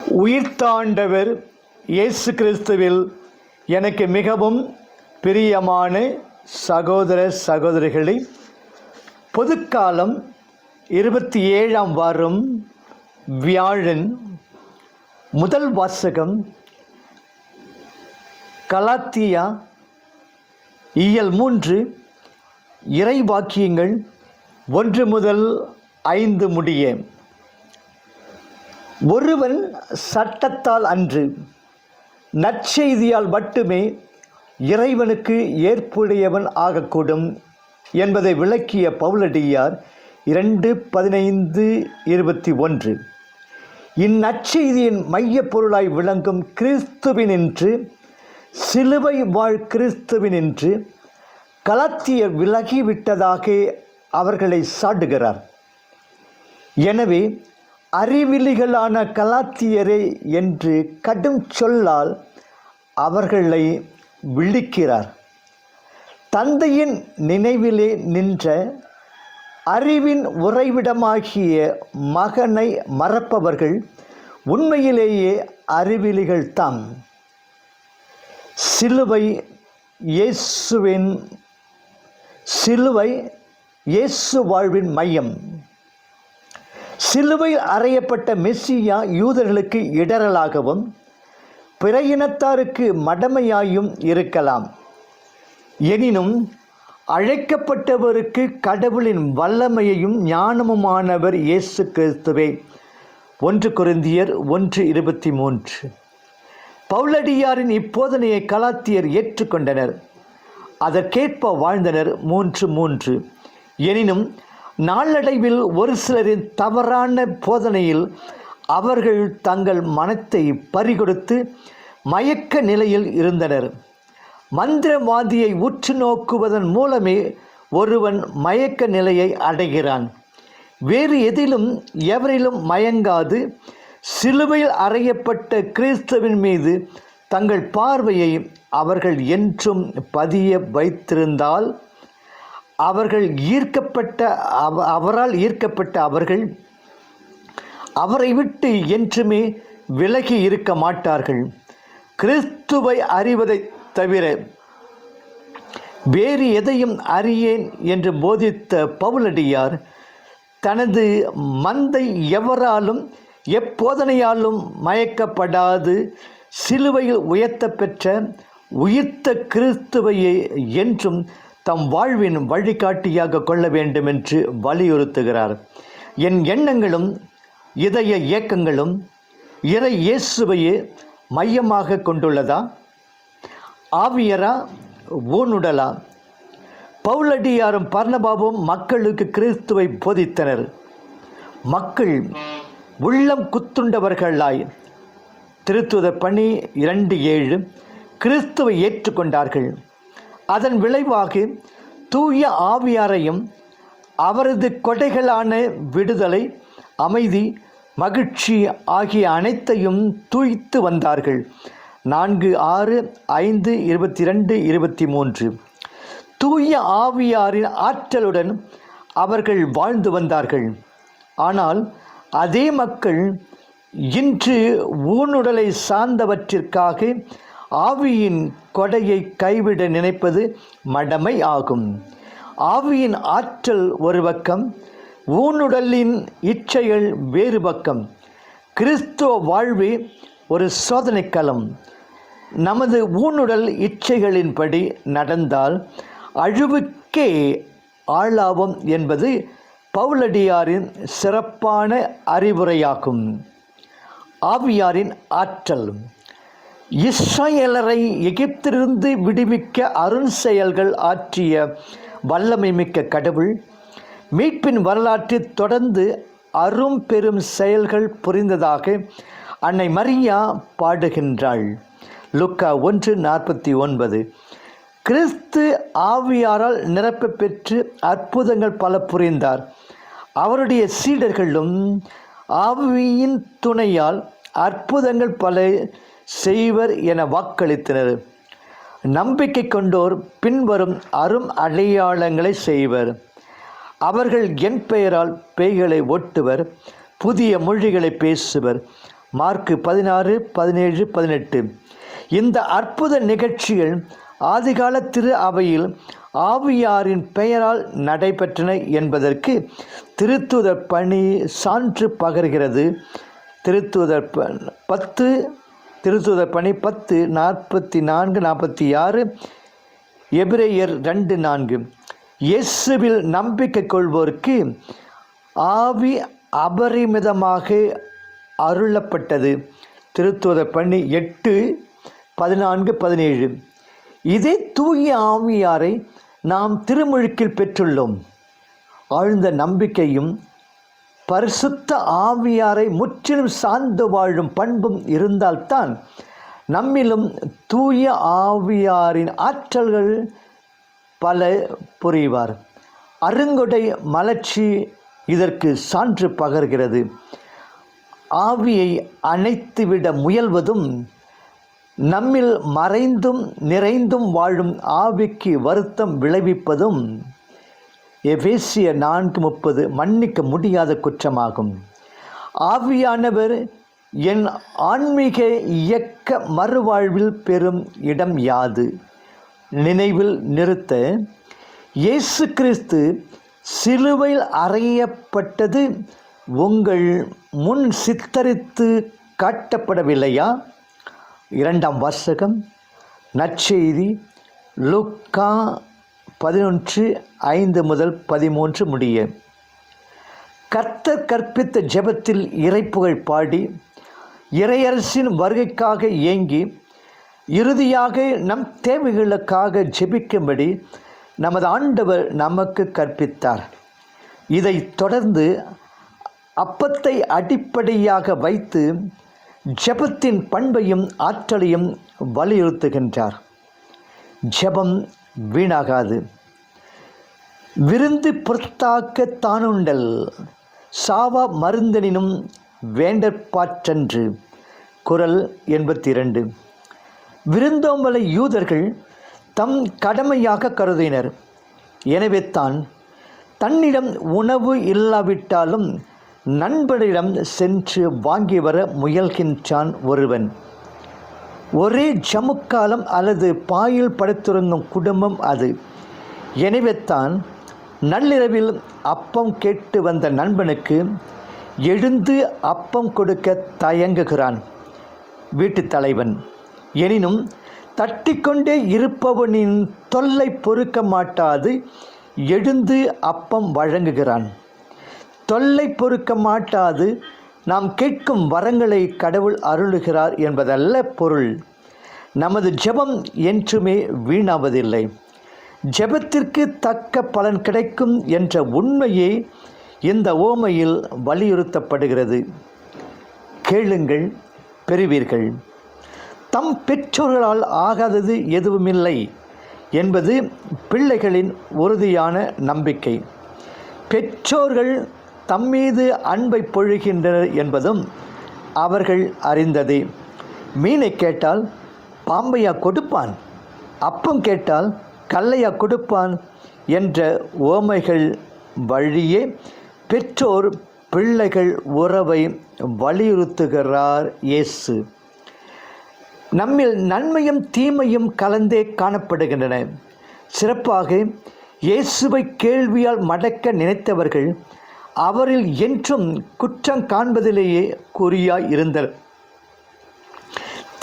உயிர்த்தாண்டவர் இயேசு கிறிஸ்துவில் எனக்கு மிகவும் பிரியமான சகோதர சகோதரிகளே பொதுக்காலம் இருபத்தி ஏழாம் வாரம் வியாழன் முதல் வாசகம் கலாத்தியா இயல் மூன்று இறை வாக்கியங்கள் ஒன்று முதல் ஐந்து முடிய. ஒருவன் சட்டத்தால் அன்று நற்செய்தியால் மட்டுமே இறைவனுக்கு ஏற்புடையவன் ஆகக்கூடும் என்பதை விளக்கிய பவுலடியார் இரண்டு பதினைந்து இருபத்தி ஒன்று. இந்நற்செய்தியின் மையப் பொருளாய் விளங்கும் கிறிஸ்துவினின்று சிலுவை வாழ் கிறிஸ்துவினின்று கலத்திய விலகிவிட்டதாக அவர்களை சாடுகிறார் எனவே அறிவிலிகளான கலாத்தியரே என்று கடும் சொல்லால் அவர்களை விழிக்கிறார். தந்தையின் நினைவிலே நின்ற அறிவின் உறைவிடமாகிய மகனை மறப்பவர்கள் உண்மையிலேயே அறிவிலிகள் தாம். சிலுவை இயேசுவின் சிலுவை இயேசு வாழ்வின் மையம். சிலுவையில் அறையப்பட்ட மெஸ்ஸியா யூதர்களுக்கு இடரலாகவும் பிற இனத்தாருக்கு மடமையாயும் இருக்கலாம். எனினும் அழைக்கப்பட்டவருக்கு கடவுளின் வல்லமையையும் ஞானமுமானவர் இயேசு கிறிஸ்துவே. ஒன்று குருந்தியர் ஒன்று இருபத்தி மூன்று. பவுலடியாரின் இப்போதனையை கலாத்தியர் ஏற்றுக்கொண்டனர். அதற்கேற்ப வாழ்ந்தனர் மூன்று மூன்று. எனினும் நாளடைவில் ஒரு சிலரின் தவறான போதனையில் அவர்கள் தங்கள் மனத்தை பறிகொடுத்து மயக்க நிலையில் இருந்தனர். மந்திரவாதியை உற்று நோக்குவதன் மூலமே ஒருவன் மயக்க நிலையை அடைகிறான். வேறு எதிலும் எவரிலும் மயங்காது. சிலுவையில் அறையப்பட்ட கிறிஸ்துவின் மீது தங்கள் பார்வையை அவர்கள் என்றும் பதிய வைத்திருந்தால் அவர்கள் ஈர்க்கப்பட்ட அவ அவரால் ஈர்க்கப்பட்ட அவர்கள் அவரை விட்டு என்றுமே விலகி இருக்க மாட்டார்கள். கிறிஸ்துவை அறிவதை தவிர வேறு எதையும் அறியேன் என்று போதித்த பவுலடியார் தனது மந்தை எவராலும் எப்போதனையாலும் மயக்கப்படாது சிலுவையில் உயர்த்த பெற்ற உயிர்த்த கிறிஸ்துவையை என்றும் தம் வாழ்வின் வழிகாட்டியாக கொள்ள வேண்டும் என்று வலியுறுத்துகிறார். என் எண்ணங்களும் இதய இயக்கங்களும் இறை இயேசுவையே மையமாக கொண்டுள்ளதா? ஆவியரா ஊனுடலா? பவுலடியாரும் பர்ணபாவும் மக்களுக்கு கிறிஸ்துவை போதித்தனர். மக்கள் உள்ளம் குத்துண்டவர்களாய். திருத்துத பணி இரண்டு ஏழு கிறிஸ்துவை ஏற்றுக்கொண்டார்கள். அதன் விளைவாக தூய ஆவியாரையும் அவரது கொடைகளான விடுதலை அமைதி மகிழ்ச்சி ஆகிய அனைத்தையும் தூய்த்து வந்தார்கள். நான்கு ஆறு ஐந்து இருபத்தி ரெண்டு இருபத்தி மூன்று தூய ஆவியாரின் ஆற்றலுடன் அவர்கள் வாழ்ந்து வந்தார்கள். ஆனால் அதே மக்கள் இன்று ஊனுடலை சார்ந்தவற்றிற்காக ஆவியின் கொடையை கைவிட நினைப்பது மடமை ஆகும். ஆவியின் ஆற்றல் ஒரு பக்கம் ஊனுடலின் இச்சைகள் வேறு பக்கம். கிறிஸ்துவ வாழ்வு ஒரு சோதனைக்களம். நமது ஊனுடல் இச்சைகளின்படி நடந்தால் அழிவுக்கே ஆளாவும் என்பது பவுலடியாரின் சிறப்பான அறிவுரையாகும். ஆவியாரின் ஆற்றல். இஸ்ரேலரை எகிப்திலிருந்து விடுவிக்க அருண் செயல்கள் ஆற்றிய வல்லமை மிக்க கடவுள் மீட்பின் வரலாற்றில் தொடர்ந்து அரும் பெரும் செயல்கள் புரிந்ததாக அன்னை மரியா பாடுகின்றாள். லுக்கா ஒன்று நாற்பத்தி ஒன்பது. கிறிஸ்து ஆவியாரால் நிரப்ப பெற்று அற்புதங்கள் பல புரிந்தார். அவருடைய சீடர்களும் ஆவியின் துணையால் அற்புதங்கள் பல செய்வர் என வாக்களித்தனர். நம்பிக்கை கொண்டோர் பின்வரும் அரும் அடையாளங்களை செய்வர். அவர்கள் என் பெயரால் பேய்களை ஓட்டுவர் புதிய மொழிகளை பேசுவர். மார்க்கு பதினாறு பதினேழு பதினெட்டு. இந்த அற்புத நிகழ்ச்சிகள் ஆதிகால திரு அவையில் ஆவியாரின் பெயரால் நடைபெற்றன என்பதற்கு திருத்துதர் பணி சான்று பகர்கிறது. திருத்துதர் பத்து திருத்துதர் பணி பத்து நாற்பத்தி நான்கு நாற்பத்தி ஆறு எபிரேயர் ரெண்டு நான்கு. இயேசுவில் நம்பிக்கை கொள்வோருக்கு ஆவி அபரிமிதமாக அருளப்பட்டது. திருத்துவத பண்ணி எட்டு பதினான்கு பதினேழு. இதே தூய ஆவியாரை நாம் திருமுழுக்கில் பெற்றுள்ளோம். ஆழ்ந்த நம்பிக்கையும் பரிசுத்த ஆவியாரை முற்றிலும் சார்ந்து வாழும் பண்பும் இருந்தால்தான் நம்மிலும் தூய ஆவியாரின் ஆற்றல்கள் பல புரிவார். அருங்கொடை மலர்ச்சி இதற்கு சான்று பகர்கிறது. ஆவியை அணைத்துவிட முயல்வதும் நம்மில் மறைந்தும் நிறைந்தும் வாழும் ஆவிக்கு வருத்தம் விளைவிப்பதும் எபேசிய நான்கு முப்பது மன்னிக்க முடியாத குற்றமாகும். ஆவியானவர் என் ஆன்மீக இயக்க மறுவாழ்வில் பெறும் இடம் யாது? நினைவில் நிறுத்த. இயேசு கிறிஸ்து சிலுவையில் அறையப்பட்டது உங்கள் முன் சித்தரித்து காட்டப்படவில்லையா? இரண்டாம் வாசகம் நற்செய்தி லுக்கா பதினொன்று ஐந்து முதல் பதிமூன்று முடிய. கர்த்தர் கற்பித்த ஜெபத்தில் இறைப்புகழ் பாடி இறையரசின் வருகைக்காக ஏங்கி இறுதியாக நம் தேவைகளுக்காக ஜெபிக்கும்படி நமது ஆண்டவர் நமக்கு கற்பித்தார். இதைத் தொடர்ந்து அப்பத்தை அடிப்படையாக வைத்து ஜெபத்தின் பண்பையும் ஆற்றலையும் வலியுறுத்துகின்றார். ஜெபம் வீணாகாது. விருந்து பொறுத்தாக்க தானுண்டல் சாவா மருந்தனினும் வேண்டற்பாற்றன்று. குரல் எண்பத்தி இரண்டு விருந்தோம்பலை யூதர்கள் தம் கடமையாக கருதினர். எனவே தான் தன்னிடம் உணவு இல்லாவிட்டாலும் நண்பனிடம் சென்று வாங்கி வர முயல்கின்றான் ஒருவன். ஒரே ஜமுக்காலம் அல்லது பாயில் படுத்துறங்கும் குடும்பம் அது. எனவே தான் நள்ளிரவில் அப்பம் கேட்டு வந்த நண்பனுக்கு எழுந்து அப்பம் கொடுக்க தயங்குகிறான். வீட்டுத் தலைவன் எனினும் தட்டிக்கொண்டே இருப்பவனின் தொல்லை பொறுக்க மாட்டாது எழுந்து அப்பம் வழங்குகிறான். தொல்லை பொறுக்க மாட்டாது நாம் கேட்கும் வரங்களை கடவுள் அருளுகிறார் என்பதல்ல பொருள். நமது ஜெபம் என்றுமே வீணாவதில்லை. ஜெபத்திற்கு தக்க பலன் கிடைக்கும் என்ற உண்மையே இந்த ஓமையில் வலியுறுத்தப்படுகிறது. கேளுங்கள் பெறுவீர்கள். தம் பெற்றோர்களால் ஆகாதது எதுவுமில்லை என்பது பிள்ளைகளின் உறுதியான நம்பிக்கை. பெற்றோர்கள் தம்மீது அன்பை பொழுகின்றனர் என்பதும் அவர்கள் அறிந்ததே. மீனை கேட்டால் பாம்பையா கொடுப்பான்? அப்பம் கேட்டால் கல்லையா கொடுப்பான்? என்ற ஓமைகள் வழியே பெற்றோர் பிள்ளைகள் உறவை வலியுறுத்துகிறார் இயேசு. நம்மில் நன்மையும் தீமையும் கலந்தே காணப்படுகின்றன. சிறப்பாக இயேசுவை கேள்வியால் மடக்க நினைத்தவர்கள் அவரில் என்றும் குற்றம் காண்பதிலேயே குறியாய் இருந்தனர்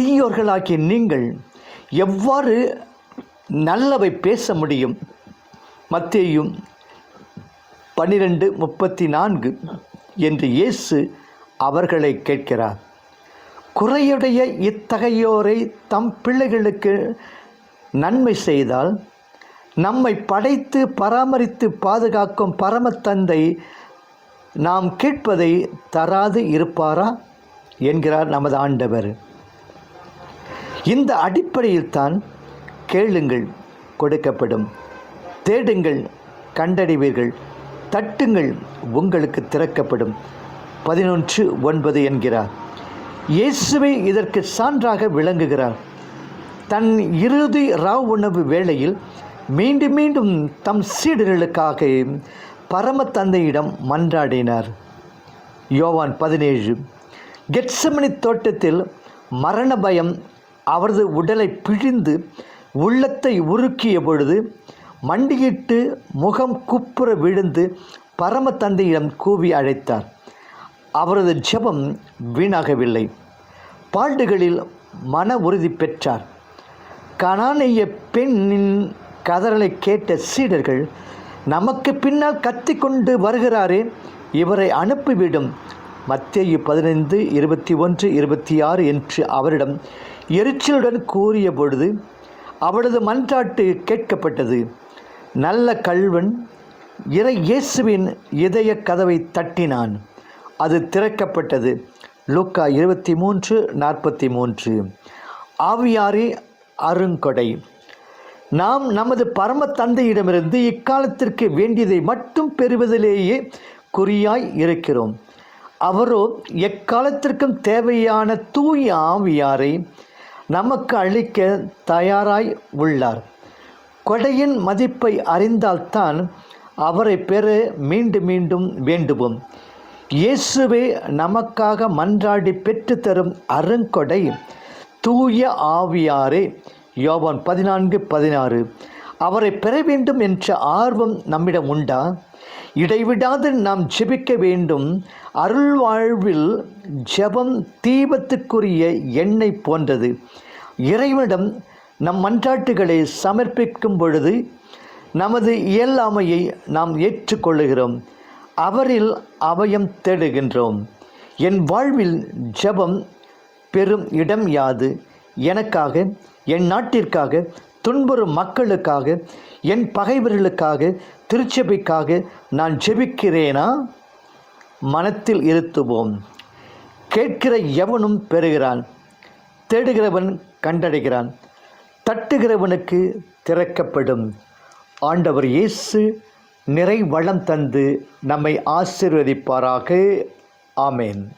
தீயோர்களாகிய நீங்கள் எவ்வாறு நல்லவை பேச முடியும்? மத்தேயும் பன்னிரெண்டு முப்பத்தி நான்கு என்று இயேசு அவர்களை கேட்கிறார். குறையுடைய இத்தகையோரை தம் பிள்ளைகளுக்கு நன்மை செய்தால் நம்மை படைத்து பராமரித்து பாதுகாக்கும் பரமத்தந்தை நாம் கேட்பதை தராது இருப்பாரா? என்கிறார் நமது ஆண்டவர். இந்த அடிப்படையில் தான் கேளுங்கள் கொடுக்கப்படும். தேடுங்கள் கண்டறிவீர்கள். தட்டுங்கள் உங்களுக்கு திறக்கப்படும். பதினொன்று ஒன்பது என்கிறார். இயேசுவை இதற்கு சான்றாக விளங்குகிறார். தன் இறுதி ராவ் உணவு வேளையில் மீண்டும் மீண்டும் தம் சீடர்களுக்காக பரம தந்தையிடம் மன்றாடினார். யோவான் பதினேழு. கெட்சமணி தோட்டத்தில் மரண பயம் அவரது உடலை பிழிந்து உள்ளத்தை உருக்கிய பொழுது மண்டியிட்டு முகம் குப்புற விழுந்து பரம தந்தையிடம் கூவி அழைத்தார். அவரது ஜெபம் வீணாகவில்லை. பாண்டுகளில் மன உறுதி பெற்றார். கனானிய பெண்ணின் கதறலை கேட்ட சீடர்கள் நமக்கு பின்னால் கத்தி கொண்டு வருகிறாரே இவரை அனுப்பிவிடும். மத்தேயு பதினைந்து இருபத்தி ஒன்று இருபத்தி ஆறு என்று அவரிடம் எரிச்சலுடன் கூறிய பொழுது அவளது மன்றாட்டு கேட்கப்பட்டது. நல்ல கல்வன் இறை இயேசுவின் இதய கதவை தட்டினான். அது திறக்கப்பட்டது. லூக்கா இருபத்தி மூன்று நாற்பத்தி மூன்று. ஆவியாரி அருங்கொடை. நாம் நமது பரம தந்தையிடமிருந்து இக்காலத்திற்கு வேண்டியதை மட்டும் பெறுவதிலேயே குறியாய் இருக்கிறோம். அவரோ எக்காலத்திற்கும் தேவையான தூய ஆவியாரை நமக்கு அளிக்க தயாராய் உள்ளார். கொடையின் மதிப்பை அறிந்தால்தான் அவரை பெற மீண்டும் மீண்டும் வேண்டுவோம். இயேசுவே நமக்காக மன்றாடி பெற்றுத்தரும் அருங்கொடை தூய ஆவியாரே யோவான் பதினான்கு பதினாறு. அவரை பெற வேண்டும் என்ற ஆர்வம் நம்மிடம் உண்டா? இடைவிடாது நாம் ஜெபிக்க வேண்டும். அருள் வாழ்வில் ஜெபம் தீபத்துக்குரிய எண்ணெய் போன்றது. இறைவனிடம் நம் மன்றாட்டுகளை சமர்ப்பிக்கும் பொழுது நமது இயலாமையை நாம் ஏற்றுக்கொள்ளுகிறோம். அவரில் அவயம் தேடுகின்றோம். என் வாழ்வில் ஜெபம் பெரும் இடம் யாது? எனக்காக என் நாட்டிற்காக துன்புறும் மக்களுக்காக என் பகைவர்களுக்காக திருச்சபைக்காக நான் ஜெபிக்கிறேனா? மனத்தில் இருத்துவோம். கேட்கிற எவனும் பெறுகிறான் தேடுகிறவன் கண்டடைகிறான் தட்டுகிறவனுக்கு திறக்கப்படும். ஆண்டவர் இயேசு நிறை வளம் தந்து நம்மை ஆசிர்வதிப்பாராக. ஆமேன்.